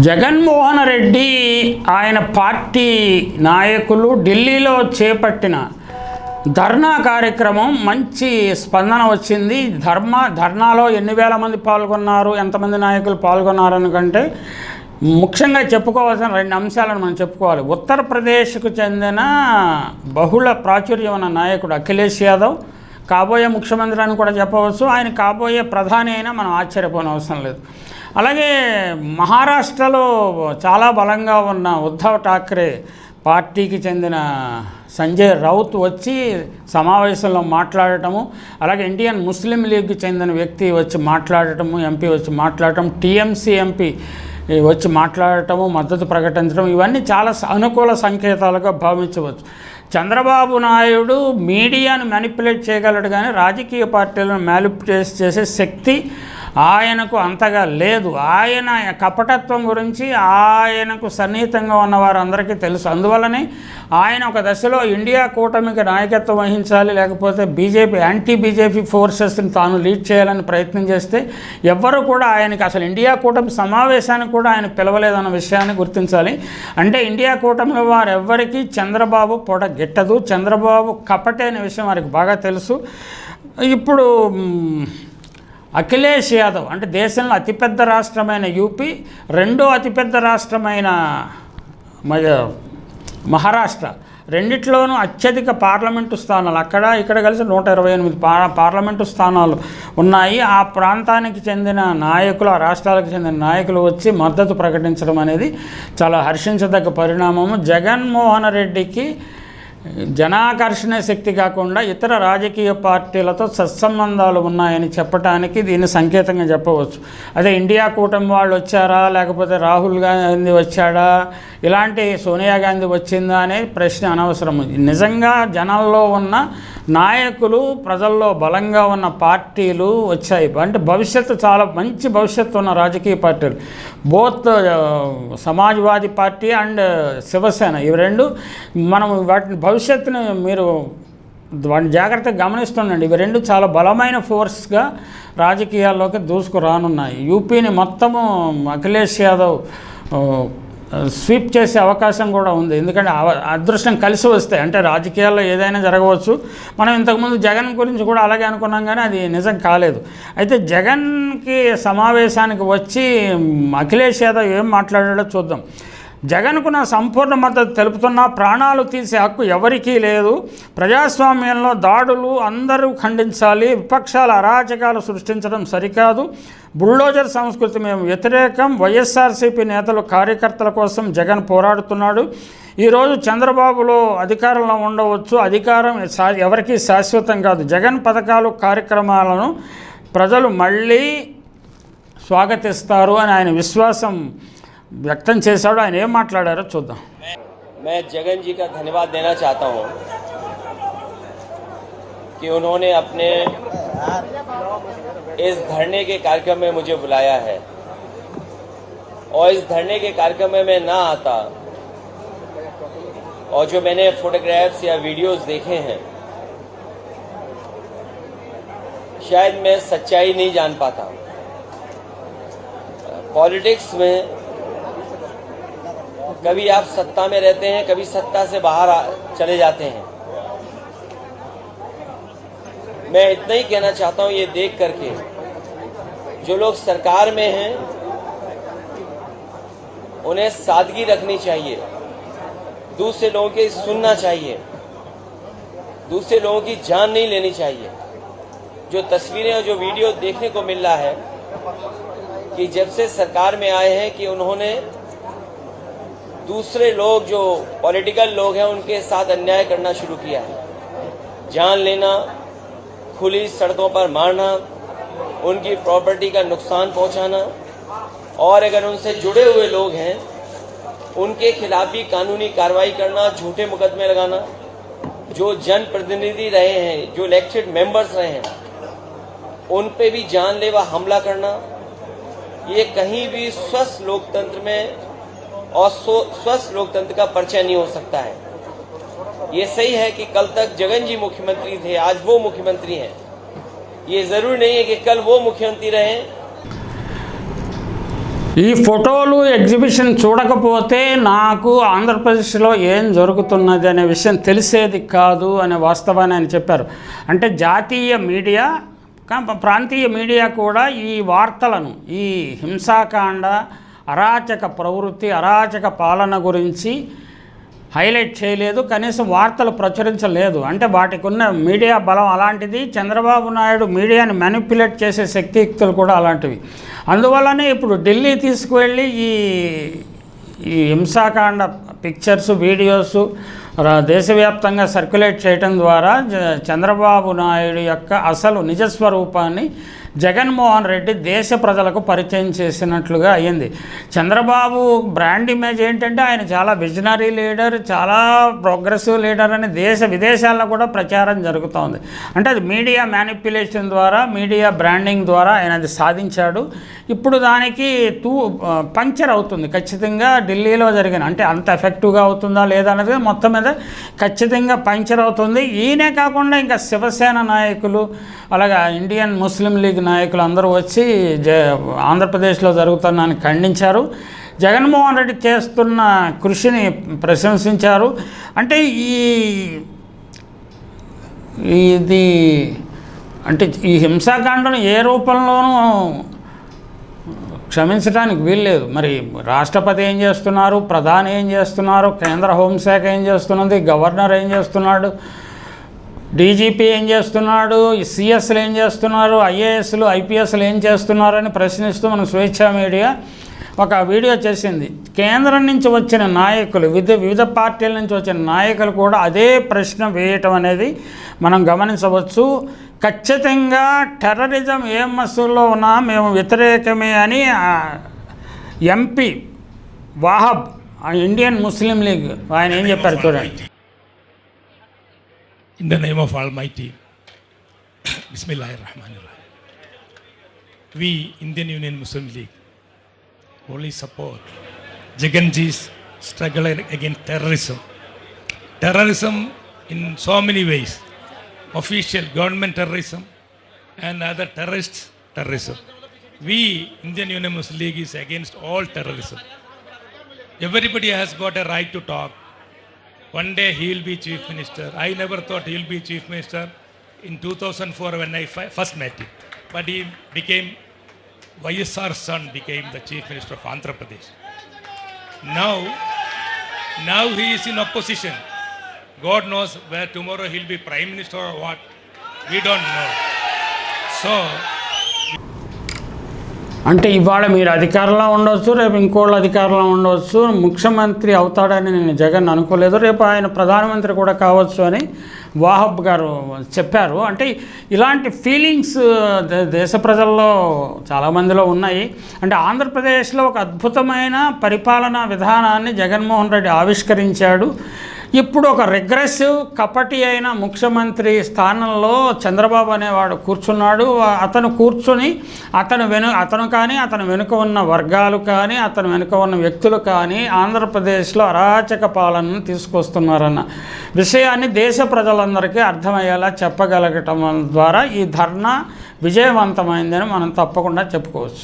జగన్మోహన్ రెడ్డి ఆయన పార్టీ నాయకులు ఢిల్లీలో చేపట్టిన ధర్నా కార్యక్రమం మంచి స్పందన వచ్చింది. ధర్మ ధర్నాలో ఎన్ని వేల మంది పాల్గొన్నారు ఎంతమంది నాయకులు పాల్గొన్నారు అనుకంటే ముఖ్యంగా చెప్పుకోవాల్సిన రెండు అంశాలను మనం చెప్పుకోవాలి. ఉత్తరప్రదేశ్కు చెందిన బహుళ ప్రాచుర్యం ఉన్న నాయకుడు అఖిలేష్ యాదవ్ కాబోయే ముఖ్యమంత్రి అని కూడా చెప్పవచ్చు. ఆయన కాబోయే ప్రధాని అయినా మనం ఆశ్చర్యపోని అవసరం లేదు. అలాగే మహారాష్ట్రలో చాలా బలంగా ఉన్న ఉద్ధవ్ ఠాక్రే పార్టీకి చెందిన సంజయ్ రౌత్ వచ్చి సమావేశంలో మాట్లాడటము అలాగే ఇండియన్ ముస్లిం లీగ్కి చెందిన వ్యక్తి వచ్చి మాట్లాడటము ఎంపీ వచ్చి మాట్లాడటం టీఎంసీ ఎంపీ వచ్చి మాట్లాడటము మద్దతు ప్రకటించడం ఇవన్నీ చాలా అనుకూల సంకేతాలుగా భావించవచ్చు. చంద్రబాబు నాయుడు మీడియాను మ్యానిపులేట్ చేయగలడు కానీ రాజకీయ పార్టీలను మ్యానిపులేట్ చేసే శక్తి ఆయనకు అంతగా లేదు. ఆయన కపటత్వం గురించి ఆయనకు సన్నిహితంగా ఉన్న వారందరికీ తెలుసు. అందువల్లనే ఆయన ఒక దశలో ఇండియా కూటమికి నాయకత్వం వహించాలి లేకపోతే బీజేపీ యాంటీ బీజేపీ ఫోర్సెస్ని తాను లీడ్ చేయాలని ప్రయత్నం చేస్తే ఎవ్వరూ కూడా ఆయనకి అసలు ఇండియా కూటమి సమావేశానికి కూడా ఆయన పిలవలేదన్న విషయాన్ని గుర్తించాలి. అంటే ఇండియా కూటమిలో వారెవ్వరికీ చంద్రబాబు పొడ గిట్టదు. చంద్రబాబు కపటే అనే విషయం వారికి బాగా తెలుసు. ఇప్పుడు అఖిలేష్ యాదవ్ అంటే దేశంలో అతిపెద్ద రాష్ట్రమైన యూపీ రెండో అతిపెద్ద రాష్ట్రమైన మ- మహారాష్ట్ర. రెండిట్లోనూ అత్యధిక పార్లమెంటు స్థానాలు. అక్కడ ఇక్కడ కలిసి నూట ఇరవై ఎనిమిది పా పార్లమెంటు స్థానాలు ఉన్నాయి. ఆ ప్రాంతానికి చెందిన నాయకులు ఆ రాష్ట్రాలకు చెందిన నాయకులు వచ్చి మద్దతు ప్రకటించడం అనేది చాలా హర్షించదగ్గ పరిణామము. జగన్మోహన్ రెడ్డికి జనాకర్షణ శక్తి కాకుండా ఇతర రాజకీయ పార్టీలతో సత్సంబంధాలు ఉన్నాయని చెప్పడానికి దీన్ని సంకేతంగా చెప్పవచ్చు. అదే ఇండియా కూటమి వాళ్ళు వచ్చారా? లేకపోతే రాహుల్ గాంధీ వచ్చాడా? ఇలాంటి సోనియా గాంధీ వచ్చిందా అనే ప్రశ్న అనవసరం నిజంగా జనాల్లో ఉన్న నాయకులు ప్రజల్లో బలంగా ఉన్న పార్టీలు వచ్చాయి. అంటే భవిష్యత్తు చాలా మంచి భవిష్యత్తు ఉన్న రాజకీయ పార్టీలు. Both Samajwadi party and Shiv Sena ఇవి రెండు. మనం వాటిని భవిష్యత్తుని మీరు వాటిని జాగ్రత్తగా గమనిస్తుండండి. ఇవి రెండు చాలా బలమైన ఫోర్స్గా రాజకీయాల్లోకి దూసుకురానున్నాయి. యూపీని మొత్తము అఖిలేష్ యాదవ్ స్వీప్ చేసే అవకాశం కూడా ఉంది. ఎందుకంటే అవ- అదృష్టం కలిసి వస్తే అంటే రాజకీయాల్లో ఏదైనా జరగవచ్చు. మనం ఇంతకుముందు జగన్ గురించి కూడా అలాగే అనుకున్నాం కానీ అది నిజం కాలేదు. అయితే జగన్కి సమావేశానికి వచ్చి అఖిలేష్ యాదవ్ ఏం మాట్లాడాడో చూద్దాం. జగన్కు నా సంపూర్ణ మద్దతు తెలుపుతున్నా ప్రాణాలు తీసే హక్కు ఎవరికీ లేదు. ప్రజాస్వామ్యంలో దాడులు అందరూ ఖండించాలి విపక్షాల అరాచకాలు సృష్టించడం సరికాదు. బుల్డోజర్ సంస్కృతి మేము వ్యతిరేకం. వైఎస్ఆర్సీపీ నేతలు కార్యకర్తల కోసం జగన్ పోరాడుతున్నాడు. ఈరోజు చంద్రబాబులో అధికారంలో ఉండవచ్చు. అధికారం ఎవరికీ శాశ్వతం కాదు. జగన్ పథకాలు కార్యక్రమాలను ప్రజలు మళ్ళీ స్వాగతిస్తారు అని ఆయన విశ్వాసం వ్యక్తం చేశాడు ఆయన ఏం మాట్లాడారో చూద్దాం मैं जगन जी का धन्यवाद देना चाहता हूं कि उन्होंने अपने इस धरने के कार्यक्रम में मुझे बुलाया है और इस धरने के कार्यक्रम में मैं ना आता और जो मैंने फोटोग्राफ्स या वीडियोस देखे हैं शायद मैं सच्चाई नहीं जान पाता पॉलिटिक्स में कभी आप सत्ता में रहते हैं, कभी सत्ता से बाहर चले जाते हैं। मैं इतना ही कहना चाहता हूँ ये देख करके। जो लोग सरकार में हैं, उन्हें सादगी रखनी चाहिए। दूसरे लोगों के सुनना चाहिए। दूसरे लोगों की जान नहीं लेनी चाहिए। जो तस्वीरें और जो वीडियो देखने को मिल रहा है कि जब से सरकार में आए हैं कि उन्होंने दूसरे लोग जो पॉलिटिकल लोग हैं, उनके साथ अन्याय करना शुरू किया है। जान लेना, खुली सड़कों पर मारना, उनकी प्रॉपर्टी का नुकसान पहुंचाना, और अगर उनसे जुड़े हुए लोग हैं, उनके खिलाफ भी कानूनी कार्रवाई करना, झूठे मुकदमे लगाना, जो जन प्रतिनिधि रहे हैं, जो इलेक्टेड मेंबर्स रहे हैं, उन पे भी जानलेवा हमला करना, ये कहीं भी स्वस्थ लोकतंत्र में और स्व- स्वस्थ लोकतंत्र का परिचय नहीं हो सकता है ये सही है कि कल तक जगन जी मुख्यमंत्री थे आज वो मुख्यमंत्री हैं ये जरूरी नहीं है कि कल वो मुख्यमंत्री रहें ఈ ఫోటోలు ఎగ్జిబిషన్ చూడకపోతే నాకు ఆంధ్రప్రదేశ్లో ఏం జరుగుతున్నది అనే విషయం తెలిసేది కాదు అనే వాస్తవాన్ని ఆయన చెప్పారు అంటే జాతీయ మీడియా కా- ప్రాంతీయ మీడియా కూడా ఈ వార్తలను ఈ హింసాకాండ అరాచక ప్రవృత్తి అరాచక పాలన గురించి హైలైట్ చేయలేదు కనీసం వార్తలు ప్రచురించలేదు. అంటే వాటికి ఉన్న మీడియా బలం అలాంటిది. చంద్రబాబు నాయుడు మీడియాని మ్యానిపులేట్ చేసే శక్తియుక్తులు కూడా అలాంటివి. అందువల్లనే ఇప్పుడు ఢిల్లీ తీసుకువెళ్ళి ఈ ఈ హింసాకాండ పిక్చర్స్ వీడియోస్ దేశవ్యాప్తంగా సర్క్యులేట్ చేయడం ద్వారా చంద్రబాబు నాయుడు యొక్క అసలు నిజస్వరూపాన్ని జగన్మోహన్ రెడ్డి దేశ ప్రజలకు పరిచయం చేసినట్లుగా అయ్యింది. చంద్రబాబు బ్రాండ్ ఇమేజ్ ఏంటంటే ఆయన చాలా విజనరీ లీడర్ చాలా ప్రోగ్రెసివ్ లీడర్ అని దేశ విదేశాల్లో కూడా ప్రచారం జరుగుతోంది. అంటే అది మీడియా మ్యానిపులేషన్ ద్వారా మీడియా బ్రాండింగ్ ద్వారా ఆయన అది సాధించాడు. ఇప్పుడు దానికి తూ పంచర్ అవుతుంది. ఖచ్చితంగా ఢిల్లీలో జరిగిన అంటే అంత ఎఫెక్టివ్గా అవుతుందా లేదా అనేది మొత్తం మీద ఖచ్చితంగా పంచర్ అవుతుంది. ఈయనే కాకుండా ఇంకా శివసేన నాయకులు అలాగా ఇండియన్ ముస్లిం లీగ్ నాయకులు అందరూ వచ్చి జ ఆంధ్రప్రదేశ్లో జరుగుతున్నాన్ని ఖండించారు. జగన్మోహన్ రెడ్డి చేస్తున్న కృషిని ప్రశంసించారు. అంటే ఈ ఇది అంటే ఈ హింసాకాండను ఏ రూపంలోనూ క్షమించడానికి వీల్లేదు. మరి రాష్ట్రపతి ఏం చేస్తున్నారు? ప్రధాని ఏం చేస్తున్నారు? కేంద్ర హోంశాఖ ఏం చేస్తున్నది? గవర్నర్ ఏం చేస్తున్నాడు? డీజీపీ ఏం చేస్తున్నాడు? సిఎస్లు ఏం చేస్తున్నారు? ఐఏఎస్లు ఐపీఎస్లు ఏం చేస్తున్నారు అని ప్రశ్నిస్తూ మన స్వేచ్ఛా మీడియా ఒక వీడియో చేసింది. కేంద్రం నుంచి వచ్చిన నాయకులు వివిధ వివిధ పార్టీల నుంచి వచ్చిన నాయకులు కూడా అదే ప్రశ్న వేయటం అనేది మనం గమనించవచ్చు. ఖచ్చితంగా టెర్రరిజం ఏ మసూల్లో ఉన్నా మేము వ్యతిరేకమే అని ఎంపీ వాహబ్ ఆ ఇండియన్ ముస్లిం లీగ్ ఆయన ఏం చెప్పారు చూడండి. In the name of Almighty, Bismillahir Rahmanir Rahim. We, Indian Union Muslim League, wholly support Jaganji's struggle against terrorism. Terrorism in so many ways official government terrorism and other terrorist terrorism. We, Indian Union Muslim League, is against all terrorism. Everybody has got a right to talk. One day he will be chief minister. I never thought he will be chief minister in 2004 when I fi- first met him. But he became, YSR's son became the chief minister of Andhra Pradesh. Now, now he is in opposition. God knows where tomorrow he'll be prime minister or what. We don't know. So, అంటే ఇవాళ మీరు అధికారంలో ఉండవచ్చు రేపు ఇంకోళ్ళు అధికారంలో ఉండవచ్చు ముఖ్యమంత్రి అవుతాడని నేను జగన్ అనుకోలేదు. రేపు ఆయన ప్రధానమంత్రి కూడా కావచ్చు అని వాహబ్ గారు చెప్పారు. అంటే ఇలాంటి ఫీలింగ్స్ దేశ ప్రజల్లో చాలామందిలో ఉన్నాయి. అంటే ఆంధ్రప్రదేశ్లో ఒక అద్భుతమైన పరిపాలనా విధానాన్ని జగన్మోహన్ రెడ్డి ఆవిష్కరించాడు. ఇప్పుడు ఒక రిగ్రెసివ్ కపటి అయిన ముఖ్యమంత్రి స్థానంలో చంద్రబాబు అనేవాడు కూర్చున్నాడు. అతను కూర్చుని అతను వెను అతను కానీ అతను వెనుక ఉన్న వర్గాలు కానీ అతను వెనుక ఉన్న వ్యక్తులు కానీ ఆంధ్రప్రదేశ్లో అరాచక పాలనను తీసుకొస్తున్నారన్న విషయాన్ని దేశ ప్రజలందరికీ అర్థమయ్యేలా చెప్పగలగటం ద్వారా ఈ ధర్నా విజయవంతమైందని మనం తప్పకుండా చెప్పుకోవచ్చు.